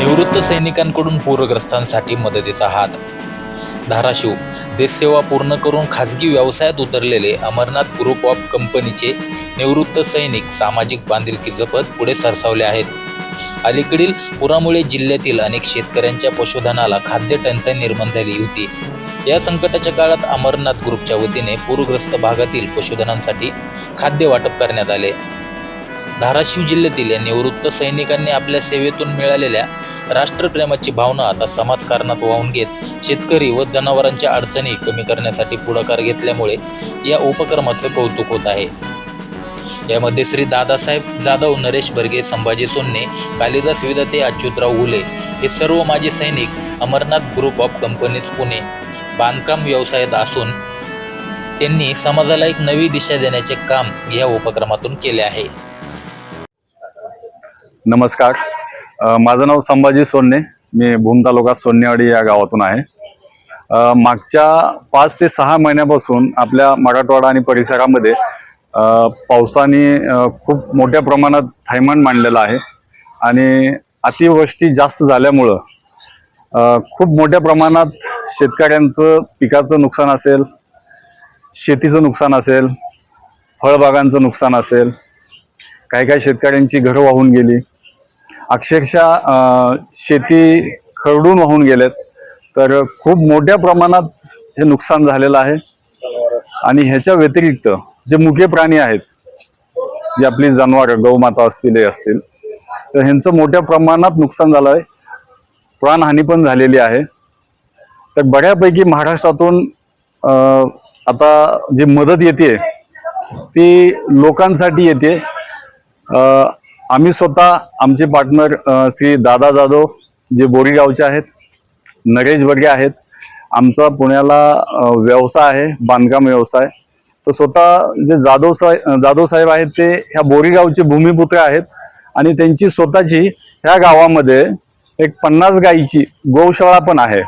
निवृत्त सैनिकांकडून पूरग्रस्तांसाठी मदतीचा हात. धाराशिव देशसेवा पूर्ण करून खासगी व्यवसायात उतरलेले अमरनाथ ग्रुप ऑफ कंपनीचे निवृत्त सैनिक सामाजिक बांधिलकी जपत पुढे सरसावले आहेत. अलीकडील पुरामुळे जिल्ह्यातील अनेक शेतकऱ्यांच्या पशुधनाला खाद्य टंचाई निर्माण झाली होती. या संकटाच्या काळात अमरनाथ ग्रुपच्या वतीने पूरग्रस्त भागातील पशुधनांसाठी खाद्य वाटप करण्यात आले. धाराशिव जिल्ह्यातील या निवृत्त सैनिकांनी आपल्या सेवेतून मिळालेल्या राष्ट्रप्रेमाची भावना आता समाजकारणात वाहून घेत शेतकरी व जनावरांच्या अडचणी कमी करण्यासाठी पुढाकार घेतल्यामुळे या उपक्रमाचं कौतुक होत आहे. यामध्ये श्री दादासाहेब जाधव नरेश बर्गे संभाजी सोन्ने कालिदास विदते अच्युतराव घुले हे सर्व माजी सैनिक Amarnath group of companies Pune बांधकाम व्यवसायात असून त्यांनी समाजाला एक नवी दिशा देण्याचे काम या उपक्रमातून केले आहे. नमस्कार. माझं नाव संभाजी सोन्ने मी भूम तालुका सोन्नेवाडी या गावातून आहे. मागच्या पाच ते सहा महिन्यापासून आपल्या मराठवाडा आणि परिसरामध्ये पावसाने खूप मोठ्या प्रमाणात थैमान मांडलेलं आहे. आणि अतिवृष्टी जास्त झाल्यामुळं खूप मोठ्या प्रमाणात शेतकऱ्यांचं पिकाचं नुकसान असेल शेतीचं नुकसान असेल फळबागांचं नुकसान असेल काही काही शेतकऱ्यांची घरं वाहून गेली. अक्षरशः शेती खरडून वाहून गेल्यात तर खूप मोठ्या प्रमाणात हे नुकसान झालेलं आहे. आणि ह्याच्या व्यतिरिक्त जे मुके प्राणी आहेत जे आपली जनावरं गौमाता असतील हे असतील तर ह्यांचं मोठ्या प्रमाणात नुकसान झालं आहे. प्राणहानी पण झालेली आहे. तर बऱ्यापैकी महाराष्ट्रातून आता जी मदत येते ती लोकांसाठी येते आम्ही स्वतः आमचे पार्टनर श्री दादा जाधव जे बोरीगावचे आहेत नरेश बर्गे आहेत. आमचा पुण्याला व्यवसाय आहे बांधकाम व्यवसाय. तर स्वतः जे जाधव साहेब जाधव साहेब आहेत ते ह्या बोरीगावचे भूमिपुत्र आहेत आणि त्यांची स्वतःची ह्या गावामध्ये एक पन्नास गायीची गोशाळा पण आहे.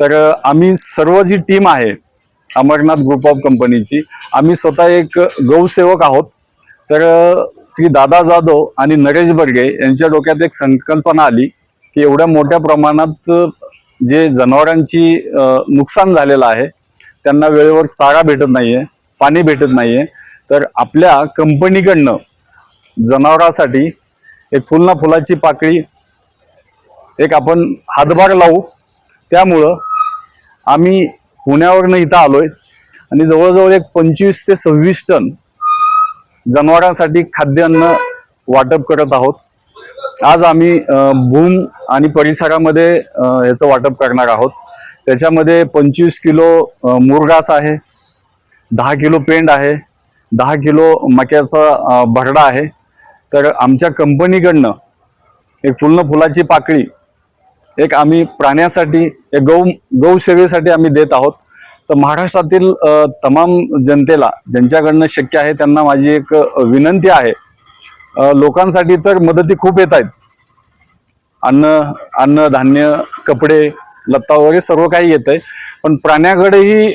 तर आम्ही सर्व जी टीम आहे अमरनाथ ग्रुप ऑफ कंपनीची आम्ही स्वतः एक गौसेवक आहोत. तर श्री दादा जाधव आणि नरेश बर्गे यांच्या डोक्यात एक संकल्पना आली की एवढ्या मोठ्या प्रमाणात जे जनावरांची नुकसान झालेलं आहे त्यांना वेळेवर चारा भेटत नाहीये पाणी भेटत नाहीये. तर आपल्या कंपनीकडनं जनावरांसाठी एक फुलना फुलाची पाकळी एक आपण हातभार लावू. त्यामुळं आम्ही पुण्यावरनं इथं आलोय आणि जवळजवळ एक पंचवीस ते सव्वीस टन जनावरांसाठी खाद्यान्न वाटप करत आहोत. आज आम्ही भूम आणि परिसरामध्ये याचं वाटप करणार आहोत. त्याच्यामध्ये पंचवीस किलो मुरगास आहे दहा किलो पेंड आहे दहा किलो मक्याचा भरडा आहे. तर आमच्या कंपनीकडनं एक फुलनं फुलाची पाकळी एक आम्ही प्राण्यासाठी एक गौ गौसेवेसाठी आम्ही देत आहोत. तर महाराष्ट्रातील तमाम जनतेला ज्यांच्याकडनं शक्य आहे त्यांना माझी एक विनंती आहे. लोकांसाठी तर मदती खूप येत आहेत. अन्न अन्न धान्य कपडे लत्ता वगैरे सर्व काही येत आहे पण प्राण्याकडेही